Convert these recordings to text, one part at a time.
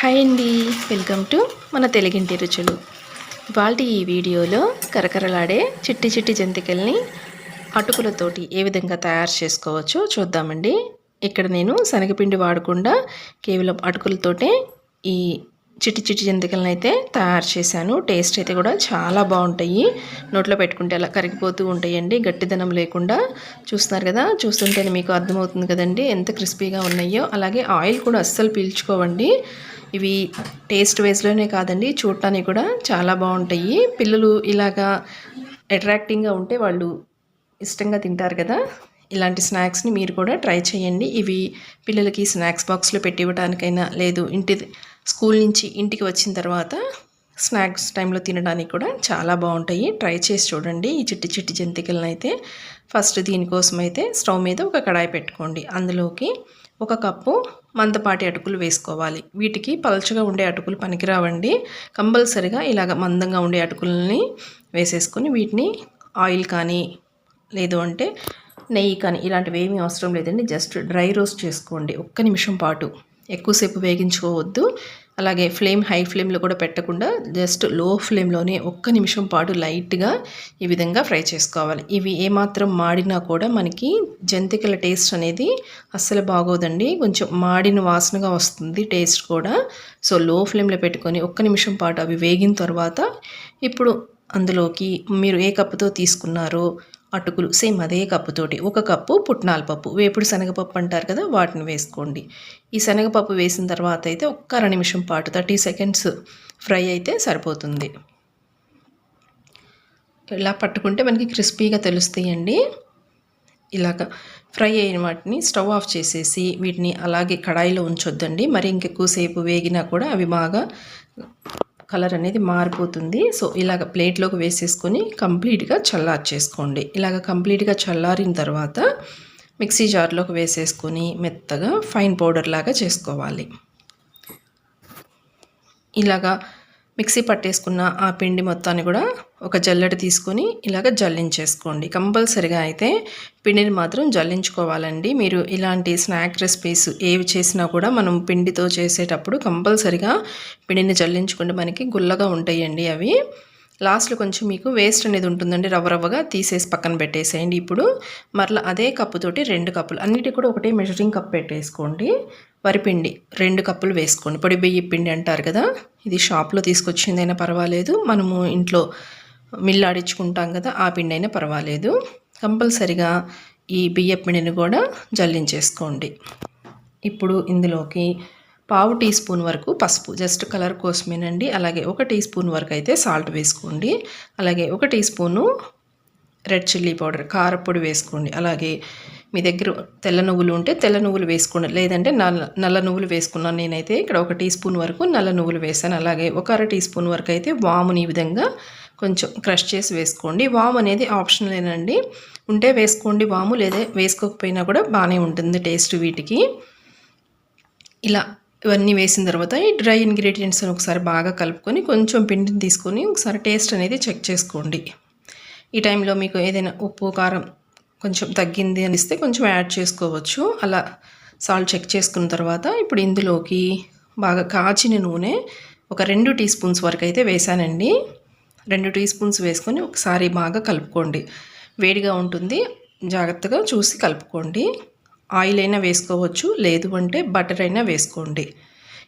Hi అండి. Welcome to మన తెలుగింటి రుచులు. ఇవాళ ఈ వీడియోలో కరకరలాడే చిట్టి చిట్టి జంతికల్ని అటుకులతోటి ఏ విధంగా తయారు చేసుకోవచ్చో చూద్దామండి. ఇక్కడ నేను శనగపిండి వాడకుండా కేవలం అటుకులతోటే ఈ చిట్టి చిట్టి జంతికలను అయితే తయారు చేశాను. టేస్ట్ అయితే కూడా చాలా బాగుంటాయి. నోట్లో పెట్టుకుంటే అలా కరిగిపోతూ ఉంటాయండి. గట్టిదనం లేకుండా చూస్తున్నారు కదా చూస్తుంటేనే మీకు అర్థమవుతుంది కదండి ఎంత క్రిస్పీగా ఉన్నాయో. అలాగే ఆయిల్ కూడా అస్సలు పీల్చుకోవండి. ఇవి టేస్ట్ వైజ్లోనే కాదండి చూడటానికి కూడా చాలా బాగుంటాయి. పిల్లలు ఇలాగా అట్రాక్టింగ్గా ఉంటే వాళ్ళు ఇష్టంగా తింటారు కదా. ఇలాంటి స్నాక్స్ని మీరు కూడా ట్రై చేయండి. ఇవి పిల్లలకి స్నాక్స్ బాక్స్లో పెట్టి ఇవ్వడానికైనా లేదు ఇంటి స్కూల్ నుంచి ఇంటికి వచ్చిన తర్వాత స్నాక్స్ టైంలో తినడానికి కూడా చాలా బాగుంటాయి. ట్రై చేసి చూడండి. ఈ చిట్టి చిట్టి జంతికలను అయితే ఫస్ట్ దీనికోసం అయితే స్టవ్ మీద ఒక కడాయి పెట్టుకోండి. అందులోకి ఒక కప్పు మందపాటి అటుకులు వేసుకోవాలి. వీటికి పలచగా ఉండే అటుకులు పనికిరావండి. కంపల్సరిగా ఇలాగ మందంగా ఉండే అటుకులని వేసేసుకొని వీటిని ఆయిల్ కానీ లేదు అంటే నెయ్యి కానీ ఇలాంటివి ఏమీ అవసరం లేదండి. జస్ట్ డ్రై రోస్ట్ చేసుకోండి. ఒక్క నిమిషం పాటు. ఎక్కువసేపు వేగించుకోవద్దు. అలాగే ఫ్లేమ్ హై ఫ్లేమ్లో కూడా పెట్టకుండా జస్ట్లో ఫ్లేమ్లోనే ఒక్క నిమిషం పాటు లైట్గా ఈ విధంగా ఫ్రై చేసుకోవాలి. ఇవి ఏమాత్రం మాడినా కూడా మనకి జంతికల టేస్ట్ అనేది అస్సలు బాగోదండి. కొంచెం మాడిన వాసనగా వస్తుంది టేస్ట్ కూడా. సో లో ఫ్లేమ్లో పెట్టుకొని ఒక్క నిమిషం పాటు అవి వేగిన తర్వాత ఇప్పుడు అందులోకి మీరు ఏ కప్పుతో తీసుకున్నారో అటుకులు. సేమ్ అదే కప్పుతోటి. ఒక కప్పు పుట్నాల పప్పు. వేపుడు శనగపప్పు అంటారు కదా వాటిని వేసుకోండి. ఈ శనగపప్పు వేసిన తర్వాత అయితే ఒక్క అర నిమిషం పాటు థర్టీ సెకండ్స్ ఫ్రై అయితే సరిపోతుంది. ఇలా పట్టుకుంటే మనకి క్రిస్పీగా తెలుస్తాయండి. ఇలాగ ఫ్రై అయిన వాటిని స్టవ్ ఆఫ్ చేసేసి వీటిని అలాగే కడాయిలో ఉంచొద్దండి. మరి ఇంకెక్కువసేపు వేగినా కూడా అవి బాగా కలర్ అనేది మారిపోతుంది. సో ఇలాగ ప్లేట్లోకి వేసేసుకొని కంప్లీట్గా చల్లార్చేసుకోండి. ఇలాగ కంప్లీట్గా చల్లారిన తర్వాత మిక్సీ జార్లోకి వేసేసుకొని మెత్తగా ఫైన్ పౌడర్ లాగా చేసుకోవాలి. ఇలాగా మిక్సీ పట్టేసుకున్న ఆ పిండి మొత్తాన్ని కూడా ఒక జల్లెడ తీసుకొని ఇలాగ జల్లించేసుకోండి. కంపల్సరిగా అయితే పిండిని మాత్రం జల్లించుకోవాలండి. మీరు ఇలాంటి స్నాక్ రెసిపీస్ ఏవి చేసినా కూడా మనం పిండితో చేసేటప్పుడు కంపల్సరిగా పిండిని జల్లించుకుంటే మనకి గుల్లగా ఉంటాయండి అవి. లాస్ట్లో కొంచెం మీకు వేస్ట్ అనేది ఉంటుందండి. రవ్వ రవ్వగా తీసేసి పక్కన పెట్టేసేయండి. ఇప్పుడు మరలా అదే కప్పుతోటి రెండు కప్పులు. అన్నిటి కూడా ఒకటే మెజరింగ్ కప్ పెట్టేసుకోండి. వరిపిండి రెండు కప్పులు వేసుకోండి. పొడి బియ్య పిండి అంటారు కదా ఇది షాప్లో తీసుకొచ్చిందైనా పర్వాలేదు. మనము ఇంట్లో మిల్లాడించుకుంటాం కదా ఆ పిండి అయినా పర్వాలేదు. కంపల్సరిగా ఈ బియ్య పిండిని కూడా జల్లించేసుకోండి. ఇప్పుడు ఇందులోకి పావు టీ స్పూన్ వరకు పసుపు జస్ట్ కలర్ కోసమేనండి. అలాగే ఒక టీ స్పూన్ వరకు అయితే సాల్ట్ వేసుకోండి. అలాగే ఒక teaspoon red chilli powder కారపొడి వేసుకోండి. అలాగే మీ దగ్గర తెల్ల నువ్వులు ఉంటే తెల్ల నువ్వులు వేసుకోండి. లేదంటే నల్ల నల్ల నువ్వులు వేసుకున్నాను నేనైతే. ఇక్కడ ఒక టీ స్పూన్ వరకు నల్ల నువ్వులు వేసాను. అలాగే ఒక అర టీ స్పూన్ వరకు అయితే వాముని ఈ విధంగా కొంచెం క్రష్ చేసి వేసుకోండి. వాము అనేది ఆప్షనలేనండి ఉంటే వేసుకోండి వాము లేదా వేసుకోకపోయినా కూడా బాగానే ఉంటుంది టేస్ట్ వీటికి. ఇలా ఇవన్నీ వేసిన తర్వాత ఈ డ్రై ఇంగ్రీడియంట్స్ని ఒకసారి బాగా కలుపుకొని కొంచెం పిండిని తీసుకొని ఒకసారి టేస్ట్ అనేది చెక్ చేసుకోండి. ఈ టైంలో మీకు ఏదైనా ఉప్పు కారం కొంచెం తగ్గింది అనిస్తే కొంచెం యాడ్ చేసుకోవచ్చు. అలా సాల్ట్ చెక్ చేసుకున్న తర్వాత ఇప్పుడు ఇందులోకి బాగా కాచిన నూనె ఒక రెండు టీ స్పూన్స్ వరకు అయితే వేసానండి. రెండు టీ స్పూన్స్ వేసుకొని ఒకసారి బాగా కలుపుకోండి. వేడిగా ఉంటుంది. జాగ్రత్తగా చూసి కలుపుకోండి. ఆయిల్ అయినా వేసుకోవచ్చు. లేదు అంటే బటర్ అయినా వేసుకోండి.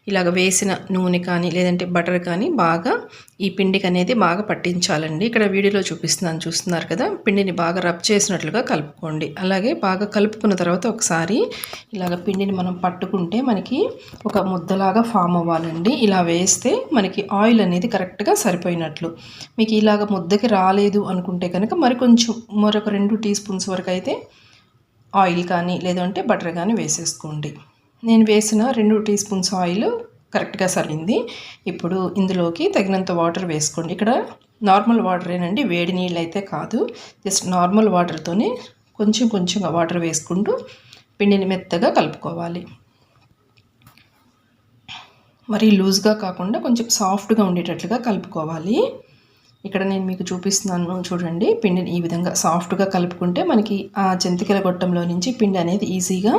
ఇలాగ వేసిన నూనె కానీ లేదంటే బటర్ కానీ బాగా ఈ పిండికి అనేది బాగా పట్టించాలండి. ఇక్కడ వీడియోలో చూపిస్తున్నాను చూస్తున్నారు కదా? పిండిని బాగా రబ్ చేసినట్లుగా కలుపుకోండి. అలాగే బాగా కలుపుకున్న తర్వాత ఒకసారి ఇలాగ పిండిని మనం పట్టుకుంటే మనకి ఒక ముద్దలాగా ఫామ్ అవ్వాలండి. ఇలా వేస్తే మనకి ఆయిల్ అనేది కరెక్ట్గా సరిపోయినట్లు. మీకు ఇలాగ ముద్దకి రాలేదు అనుకుంటే కనుక మరి కొంచెం మరొక రెండు టీ స్పూన్స్ వరకు అయితే ఆయిల్ కానీ లేదంటే బటర్ కానీ వేసేసుకోండి. నేను వేసిన రెండు టీ స్పూన్స్ ఆయిల్ కరెక్ట్గా సరిగింది. ఇప్పుడు ఇందులోకి తగినంత వాటర్ వేసుకోండి. ఇక్కడ నార్మల్ వాటరేనండి వేడి నీళ్ళు అయితే కాదు. జస్ట్ నార్మల్ వాటర్తోనే కొంచెం కొంచెంగా వాటర్ వేసుకుంటూ పిండిని మెత్తగా కలుపుకోవాలి. మరి లూజ్గా కాకుండా కొంచెం సాఫ్ట్గా ఉండేటట్లుగా కలుపుకోవాలి. ఇక్కడ నేను మీకు చూపిస్తున్నాను చూడండి పిండిని ఈ విధంగా సాఫ్ట్గా కలుపుకుంటే మనకి ఆ జంతికల గొట్టంలో నుంచి పిండి అనేది ఈజీగా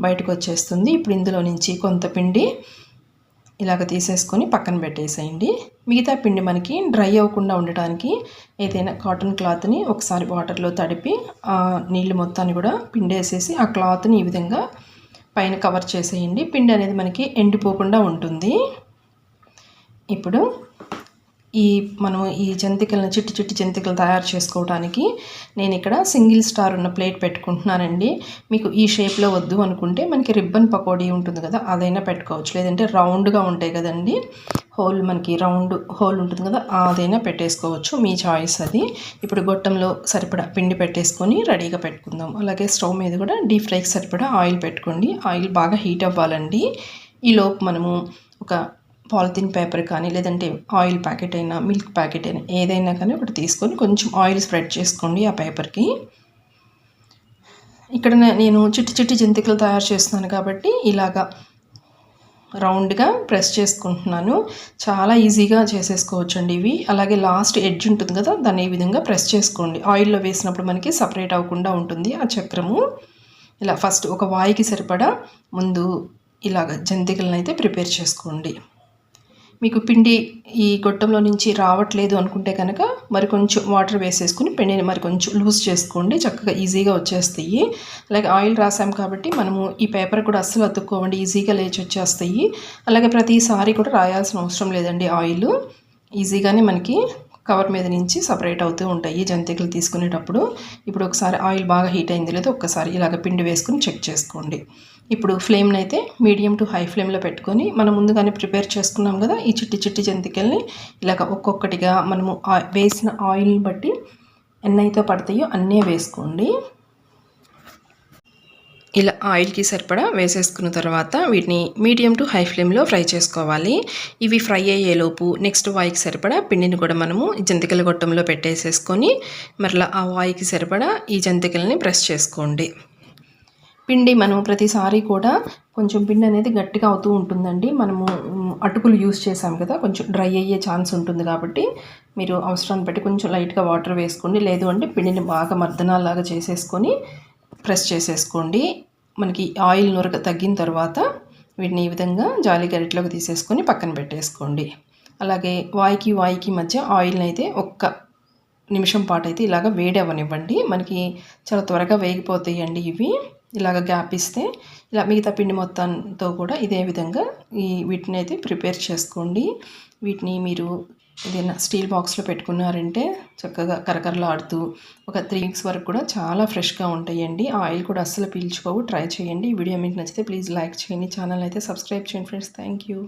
బయటకు వచ్చేస్తుంది ఇప్పుడు ఇందులో నుంచి కొంత పిండి ఇలాగ తీసేసుకొని పక్కన పెట్టేసేయండి. మిగతా పిండి మనకి డ్రై అవ్వకుండా ఉండటానికి ఏదైనా కాటన్ క్లాత్ని ఒకసారి వాటర్లో తడిపి ఆ నీళ్ళు మొత్తాన్ని కూడా పిండి వేసేసి ఆ క్లాత్ని ఈ విధంగా పైన కవర్ చేసేయండి. పిండి అనేది మనకి ఎండిపోకుండా ఉంటుంది. ఇప్పుడు ఈ మనం ఈ జంతికలను చిట్టి చిట్టి జంతికలు తయారు చేసుకోవడానికి నేను ఇక్కడ సింగిల్ స్టార్ ఉన్న ప్లేట్ పెట్టుకుంటున్నానండి. మీకు ఈ షేప్లో వద్దు అనుకుంటే మనకి రిబ్బన్ పకోడీ ఉంటుంది కదా అదైనా పెట్టుకోవచ్చు. లేదంటే రౌండ్గా ఉంటాయి కదండి. హోల్ మనకి రౌండ్ హోల్ ఉంటుంది కదా అదైనా పెట్టేసుకోవచ్చు. మీ చాయిస్ అది. ఇప్పుడు గొట్టంలో సరిపడా పిండి పెట్టేసుకొని రెడీగా పెట్టుకుందాం. అలాగే స్టవ్ మీద కూడా డీప్ ఫ్రైకి సరిపడా ఆయిల్ పెట్టుకోండి. ఆయిల్ బాగా హీట్ అవ్వాలండి. ఈలోపు మనము ఒక పాలిథిన్ పేపర్ కానీ లేదంటే ఆయిల్ ప్యాకెట్ అయినా మిల్క్ ప్యాకెట్ అయినా ఏదైనా కానీ ఒకటి తీసుకొని కొంచెం ఆయిల్ స్ప్రెడ్ చేసుకోండి ఆ పేపర్కి. ఇక్కడ నేను చిట్టి చిట్టి జంతికలు తయారు చేస్తున్నాను కాబట్టి ఇలాగా రౌండ్గా ప్రెస్ చేసుకుంటున్నాను. చాలా ఈజీగా చేసేసుకోవచ్చు అండి ఇవి. అలాగే లాస్ట్ ఎడ్జ్ ఉంటుంది కదా దాన్ని ఈ విధంగా ప్రెస్ చేసుకోండి. ఆయిల్లో వేసినప్పుడు మనకి సపరేట్ అవ్వకుండా ఉంటుంది ఆ చక్రము. ఇలా ఫస్ట్ ఒక వాయికి సరిపడా ముందు ఇలాగ జంతికలను అయితే ప్రిపేర్ చేసుకోండి. మీకు పిండి ఈ గొట్టంలో నుంచి రావట్లేదు అనుకుంటే కనుక మరి కొంచెం వాటర్ వేసేసుకుని పిండిని మరి కొంచెం లూజ్ చేసుకోండి. చక్కగా ఈజీగా వచ్చేస్తాయి. అలాగే ఆయిల్ రాసాం కాబట్టి మనము ఈ పేపర్ కూడా అస్సలు అతుక్కోవండి. ఈజీగా లేచి వచ్చేస్తాయి. అలాగే ప్రతిసారి కూడా రాయాల్సిన అవసరం లేదండి ఆయిల్. ఈజీగానే మనకి కవర్ మీద నుంచి సపరేట్ అవుతూ ఉంటాయి జంతికలు తీసుకునేటప్పుడు. ఇప్పుడు ఒకసారి ఆయిల్ బాగా హీట్ అయింది లేదో ఒక్కసారి ఇలాగ పిండి వేసుకుని చెక్ చేసుకోండి. ఇప్పుడు ఫ్లేమ్ని అయితే మీడియం టు హై ఫ్లేమ్లో పెట్టుకొని మనం ముందుగానే ప్రిపేర్ చేసుకున్నాం కదా ఈ చిట్టి చిట్టి జంతికల్ని. ఇలాగ ఒక్కొక్కటిగా మనము వేసిన ఆయిల్ని బట్టి ఎన్నైతే పడతాయో అన్నీ వేసుకోండి. ఇలా ఆయిల్కి సరిపడా వేసేసుకున్న తర్వాత వీటిని మీడియం టు హై ఫ్లేమ్లో ఫ్రై చేసుకోవాలి. ఇవి ఫ్రై అయ్యేలోపు నెక్స్ట్ వాయికి సరిపడా పిండిని కూడా మనము జంతికల గొట్టంలో పెట్టేసేసుకొని మరలా ఆ వాయికి సరిపడా ఈ జంతికల్ని ప్రెస్ చేసుకోండి. పిండి మనం ప్రతిసారి కూడా కొంచెం పిండి అనేది గట్టిగా అవుతూ ఉంటుందండి. మనము అటుకులు యూస్ చేసాం కదా కొంచెం డ్రై అయ్యే ఛాన్స్ ఉంటుంది కాబట్టి మీరు అవసరాన్ని బట్టి కొంచెం లైట్గా వాటర్ వేసుకోండి. లేదు అంటే పిండిని బాగా మర్దనాలాగా చేసేసుకొని ప్రెస్ చేసేసుకోండి. మనకి ఆయిల్ నురక తగ్గిన తర్వాత వీటిని ఈ విధంగా జాలి గరిటలోకి తీసేసుకొని పక్కన పెట్టేసుకోండి. అలాగే వాయికి వాయికి మధ్య ఆయిల్ని అయితే ఒక్క నిమిషం పాటు అయితే ఇలాగ వేడి అవ్వనివ్వండి మనకి చాలా త్వరగా వేగిపోతాయండి ఇవి. ఇలాగ గ్యాప్ ఇస్తే ఇలా మిగతా పిండి మొత్తంతో కూడా ఇదే విధంగా ఈ వీటిని అయితే ప్రిపేర్ చేసుకోండి. వీటిని మీరు ఏదైనా స్టీల్ బాక్స్లో పెట్టుకున్నారంటే చక్కగా కరకరలాడుతూ ఒక త్రీ వీక్స్ వరకు కూడా చాలా ఫ్రెష్గా ఉంటాయండి. ఆయిల్ కూడా అస్సలు పీల్చుకోవు. ట్రై చేయండి. వీడియో మీకు నచ్చితే ప్లీజ్ లైక్ చేయండి. ఛానల్ అయితే సబ్స్క్రైబ్ చేయండి ఫ్రెండ్స్. Thank you.